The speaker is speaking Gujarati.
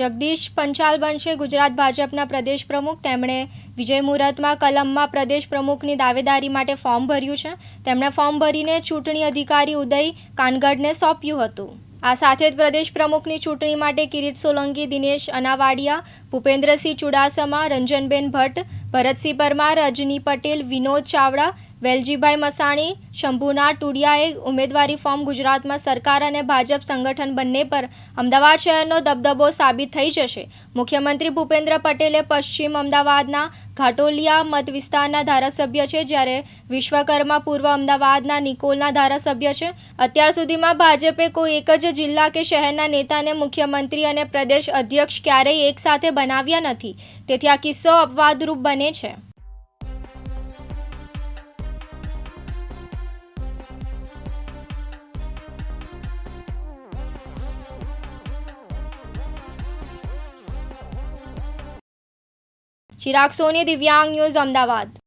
જગદીશ પંચાલ બનશે. ગુજરાત ભાજપના પ્રદેશ પ્રમુખ. તેમણે વિજય મુહૂર્તમાં કલમમાં પ્રદેશ પ્રમુખની દાવેદારી માટે ફોર્મ ભર્યું છે. તેમણે ફોર્મ ભરીને ચૂંટણી અધિકારી ઉદય કાનગડને સોંપ્યું હતું. આ સાથે જ પ્રદેશ પ્રમુખની ચૂંટણી માટે કિરીટ સોલંકી, દિનેશ અનાવાડિયા ભૂપેન્દ્રસિંહ ચુડાસમા, રંજનબેન ભટ્ટ, ભરતસિંહ પરમાર રજની પટેલ, વિનોદ ચાવડા, વેલજીભાઈ મસાણી શંભુના ટુડિયાએ ઉમેદવારી ફોર્મ ગુજરાતમાં સરકાર અને ભાજપ સંગઠન બંને પર અમદાવાદ શહેરનો દબદબો સાબિત થઈ જશે. મુખ્યમંત્રી ભૂપેન્દ્ર પટેલે પશ્ચિમ અમદાવાદના ઘાટોલિયા મત વિસ્તારના ધારાસભ્ય છે, જ્યારે વિશ્વકર્મા પૂર્વ અમદાવાદના નિકોલના ધારાસભ્ય છે. અત્યાર સુધીમાં ભાજપે કોઈ એક જ જિલ્લા કે શહેરના નેતાને મુખ્યમંત્રી અને પ્રદેશ અધ્યક્ષ ક્યારેય એકસાથે બનાવ્યા નથી. તેથી આ કિસ્સો અપવાદરૂપ બને છે. ચિરાગ સોની દિવ્યાંગ ન્યૂઝ અમદાવાદ.